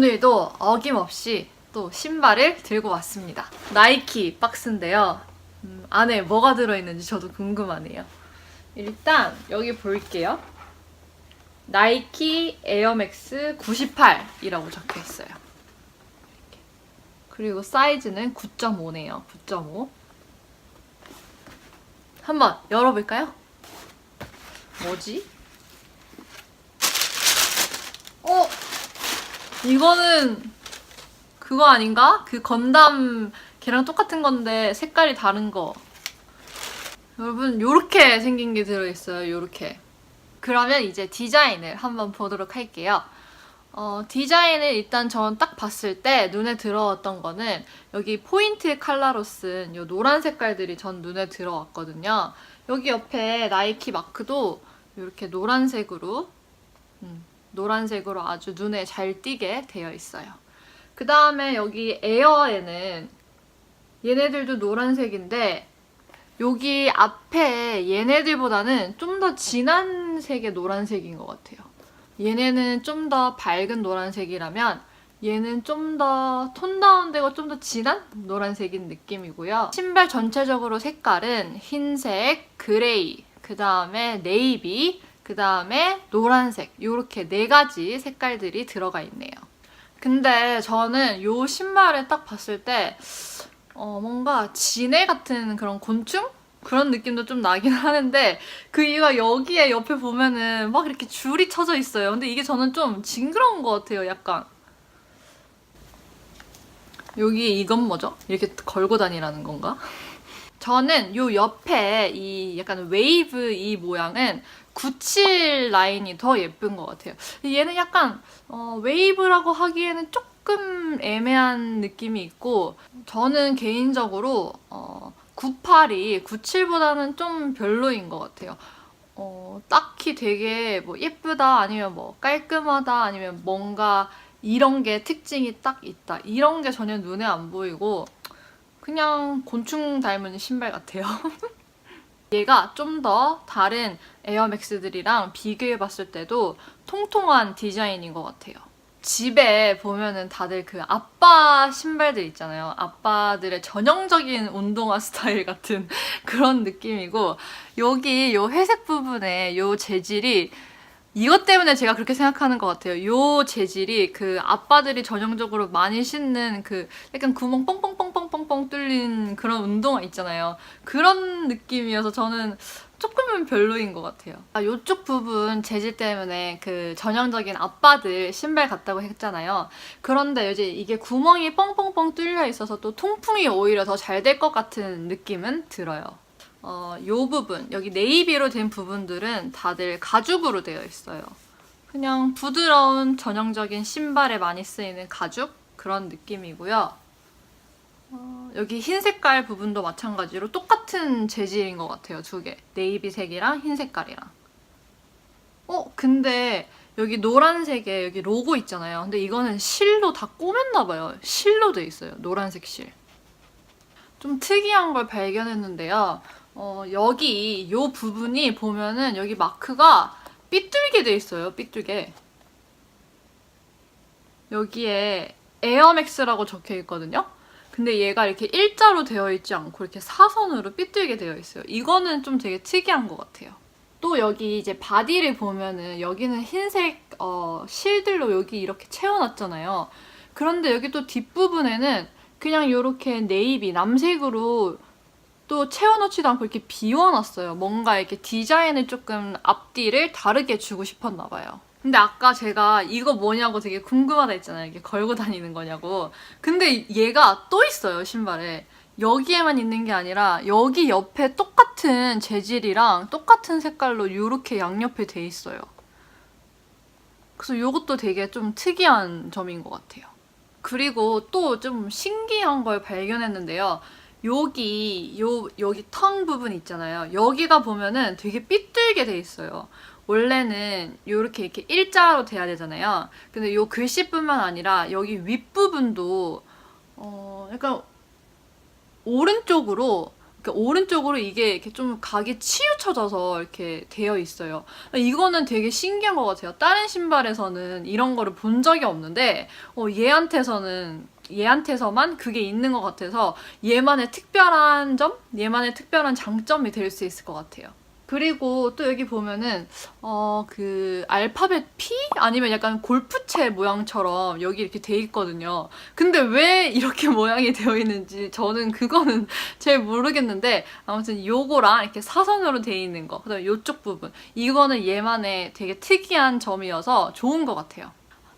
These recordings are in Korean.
오늘도 어김없이 또 신발을 들고 왔습니다. 나이키 박스인데요. 음, 안에 뭐가 들어있는지 저도 궁금하네요. 일단 여기 볼게요. 나이키 에어맥스 98이라고 적혀 있어요. 그리고 사이즈는 9.5네요. 9.5. 한번 열어볼까요? 뭐지? 이거는 그거 아닌가? 그 건담 걔랑 똑같은 건데 색깔이 다른 거. 여러분 요렇게 생긴 게 들어있어요. 요렇게. 그러면 이제 디자인을 한번 보도록 할게요. 어, 디자인을 일단 전 딱 봤을 때 눈에 들어왔던 거는 여기 포인트 칼라로 쓴 요 노란 색깔들이 전 눈에 들어왔거든요. 여기 옆에 나이키 마크도 이렇게 노란색으로 음, 노란색으로 아주 눈에 잘 띄게 되어 있어요. 그 다음에 여기 에어에는 얘네들도 노란색인데 여기 앞에 얘네들보다는 좀 더 진한 색의 노란색인 것 같아요. 얘네는 좀 더 밝은 노란색이라면 얘는 좀 더 톤 다운되고 좀 더 진한 노란색인 느낌이고요. 신발 전체적으로 색깔은 흰색, 그레이, 그 다음에 네이비, 그 다음에 노란색 이렇게 네 가지 색깔들이 들어가 있네요. 근데 저는 이 신발을 딱 봤을 때 어, 뭔가 진해 같은 그런 곤충? 그런 느낌도 좀 나긴 하는데 그 이유가 여기에 옆에 보면은 막 이렇게 줄이 쳐져 있어요. 근데 이게 저는 좀 징그러운 것 같아요. 약간 여기 이건 뭐죠? 이렇게 걸고 다니라는 건가? 저는 요 옆에 이 약간 웨이브 이 모양은 97 라인이 더 예쁜 것 같아요. 얘는 약간 어, 웨이브라고 하기에는 조금 애매한 느낌이 있고 저는 개인적으로 어, 98이 97보다는 좀 별로인 것 같아요. 어, 딱히 되게 뭐 예쁘다 아니면 뭐 깔끔하다 아니면 뭔가 이런 게 특징이 딱 있다 이런 게 전혀 눈에 안 보이고 그냥 곤충 닮은 신발 같아요. 얘가 좀 더 다른 에어맥스들이랑 비교해 봤을 때도 통통한 디자인인 것 같아요. 집에 보면은 다들 그 아빠 신발들 있잖아요. 아빠들의 전형적인 운동화 스타일 같은 그런 느낌이고 여기 요 회색 부분에 요 재질이 이것 때문에 제가 그렇게 생각하는 것 같아요. 요 재질이 그 아빠들이 전형적으로 많이 신는 그 약간 구멍 뻥뻥뻥뻥뻥뻥 뚫린 그런 운동화 있잖아요. 그런 느낌이어서 저는 조금은 별로인 것 같아요. 아, 요쪽 부분 재질 때문에 그 전형적인 아빠들 신발 같다고 했잖아요. 그런데 이제 이게 구멍이 뻥뻥뻥 뚫려 있어서 또 통풍이 오히려 더 잘 될 것 같은 느낌은 들어요. 어, 요 부분, 여기 네이비로 된 부분들은 다들 가죽으로 되어 있어요. 그냥 부드러운 전형적인 신발에 많이 쓰이는 가죽? 그런 느낌이고요. 어, 여기 흰 색깔 부분도 마찬가지로 똑같은 재질인 것 같아요, 두 개. 네이비 색이랑 흰 색깔이랑. 어, 근데 여기 노란색에 여기 로고 있잖아요. 근데 이거는 실로 다 꼬맸나 봐요. 실로 돼 있어요. 노란색 실. 좀 특이한 걸 발견했는데요. 어, 여기 이 부분이 보면은 여기 마크가 삐뚤게 돼 있어요. 삐뚤게. 여기에 에어맥스라고 적혀 있거든요. 근데 얘가 이렇게 일자로 되어 있지 않고 이렇게 사선으로 삐뚤게 되어 있어요. 이거는 좀 되게 특이한 것 같아요. 또 여기 이제 바디를 보면은 여기는 흰색 어, 실들로 여기 이렇게 채워놨잖아요. 그런데 여기 또 뒷부분에는 그냥 이렇게 네이비 남색으로 또 채워놓지도 않고 이렇게 비워놨어요. 뭔가 이렇게 디자인을 조금 앞뒤를 다르게 주고 싶었나 봐요. 근데 아까 제가 이거 뭐냐고 되게 궁금하다 했잖아요. 이게 걸고 다니는 거냐고. 근데 얘가 또 있어요, 신발에. 여기에만 있는 게 아니라 여기 옆에 똑같은 재질이랑 똑같은 색깔로 이렇게 양옆에 돼 있어요. 그래서 이것도 되게 좀 특이한 점인 것 같아요. 그리고 또 좀 신기한 걸 발견했는데요. 여기 요 여기 텅 부분 있잖아요. 여기가 보면은 되게 삐뚤게 돼 있어요. 원래는 요렇게 이렇게 일자로 돼야 되잖아요. 근데 요 글씨뿐만 아니라 여기 윗부분도 어 약간 오른쪽으로 그러니까 오른쪽으로 이게 이렇게 좀 각이 치우쳐져서 이렇게 되어 있어요. 이거는 되게 신기한 것 같아요. 다른 신발에서는 이런 거를 본 적이 없는데 어, 얘한테서는 얘한테서만 그게 있는 것 같아서 얘만의 특별한 점, 얘만의 특별한 장점이 될 수 있을 것 같아요. 그리고 또 여기 보면은 어 그 알파벳 P 아니면 약간 골프채 모양처럼 여기 이렇게 돼 있거든요. 근데 왜 이렇게 모양이 되어 있는지 저는 그거는 잘 모르겠는데 아무튼 요거랑 이렇게 사선으로 돼 있는 거 그다음에 요쪽 부분 이거는 얘만의 되게 특이한 점이어서 좋은 것 같아요.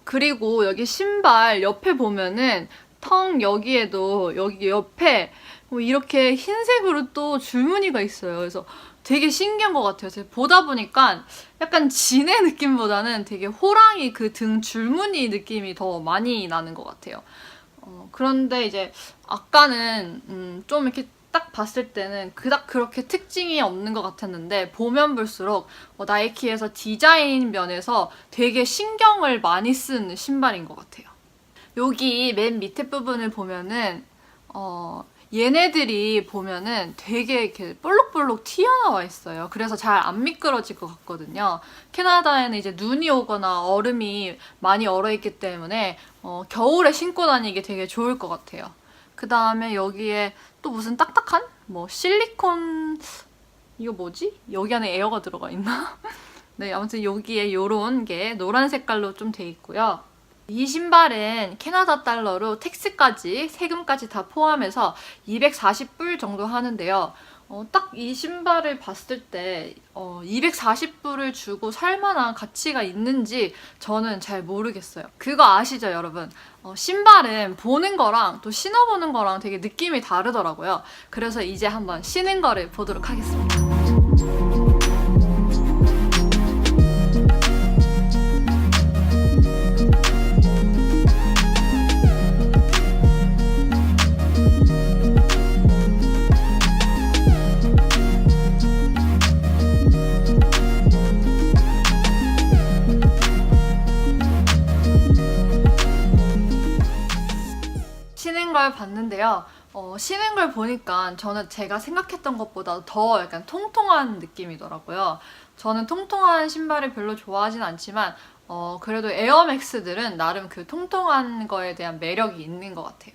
그리고 여기 신발 옆에 보면은 텅 여기에도 여기 옆에 뭐 이렇게 흰색으로 또 줄무늬가 있어요. 그래서 되게 신기한 것 같아요. 제가 보다 보니까 약간 진의 느낌보다는 되게 호랑이 그 등 줄무늬 느낌이 더 많이 나는 것 같아요. 어, 그런데 이제 아까는 음, 좀 이렇게 딱 봤을 때는 그닥 그렇게 특징이 없는 것 같았는데 보면 볼수록 어, 나이키에서 디자인 면에서 되게 신경을 많이 쓴 신발인 것 같아요. 여기 맨 밑에 부분을 보면은 어, 얘네들이 보면은 되게 이렇게 볼록볼록 튀어나와 있어요. 그래서 잘 안 미끄러질 것 같거든요. 캐나다에는 이제 눈이 오거나 얼음이 많이 얼어있기 때문에 어, 겨울에 신고 다니기 되게 좋을 것 같아요. 그 다음에 여기에 또 무슨 딱딱한 뭐 실리콘 이거 뭐지? 여기 안에 에어가 들어가 있나? 네, 아무튼 여기에 요런 게 노란 색깔로 좀 돼 있고요. 이 신발은 캐나다 달러로 텍스까지 세금까지 다 포함해서 240불 정도 하는데요. 어, 딱 이 신발을 봤을 때 어, 240불을 주고 살만한 가치가 있는지 저는 잘 모르겠어요. 그거 아시죠, 여러분? 어, 신발은 보는 거랑 또 신어보는 거랑 되게 느낌이 다르더라고요. 그래서 이제 한번 신은 거를 보도록 하겠습니다. 걸 봤는데요. 어, 신은 걸 보니까 저는 제가 생각했던 것보다 더 약간 통통한 느낌이더라고요. 저는 통통한 신발을 별로 좋아하진 않지만 어, 그래도 에어맥스들은 나름 그 통통한 거에 대한 매력이 있는 것 같아요.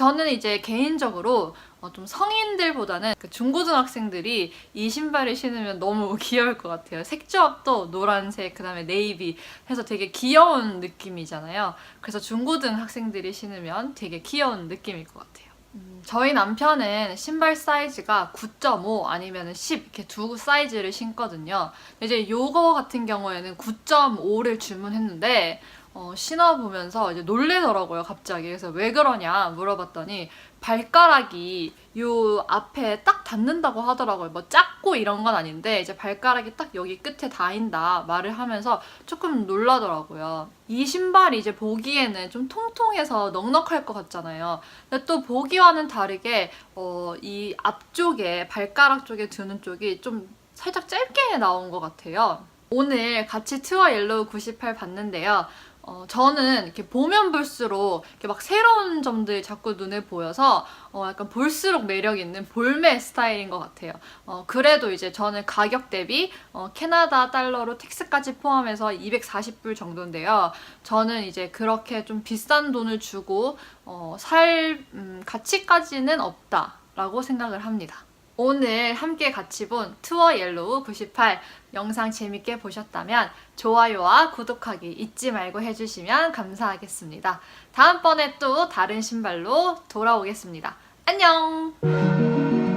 저는 이제 개인적으로 어, 좀 성인들보다는 그 중고등학생들이 이 신발을 신으면 너무 귀여울 것 같아요. 색조합도 노란색, 그 다음에 네이비 해서 되게 귀여운 느낌이잖아요. 그래서 중고등 학생들이 신으면 되게 귀여운 느낌일 것 같아요. 음, 저희 남편은 신발 사이즈가 9.5 아니면 10 이렇게 두 사이즈를 신거든요. 이제 요거 같은 경우에는 9.5를 주문했는데 어, 신어보면서 이제 놀래더라고요, 갑자기. 그래서 왜 그러냐 물어봤더니 발가락이 요 앞에 딱 닿는다고 하더라고요. 뭐 작고 이런 건 아닌데 이제 발가락이 딱 여기 끝에 닿인다 말을 하면서 조금 놀라더라고요. 이 신발이 이제 보기에는 좀 통통해서 넉넉할 것 같잖아요. 근데 또 보기와는 다르게 어, 이 앞쪽에 발가락 쪽에 두는 쪽이 좀 살짝 짧게 나온 것 같아요. 오늘 같이 투어 옐로우 98 봤는데요. 어, 저는 이렇게 보면 볼수록 이렇게 막 새로운 점들이 자꾸 눈에 보여서 어, 약간 볼수록 매력 있는 볼매 스타일인 것 같아요. 어, 그래도 이제 저는 가격 대비 어, 캐나다 달러로 텍스까지 포함해서 240불 정도인데요. 저는 이제 그렇게 좀 비싼 돈을 주고 어, 살 음, 가치까지는 없다라고 생각을 합니다. 오늘 함께 같이 본 투어 옐로우 98 영상 재밌게 보셨다면 좋아요와 구독하기 잊지 말고 해주시면 감사하겠습니다. 다음번에 또 다른 신발로 돌아오겠습니다. 안녕!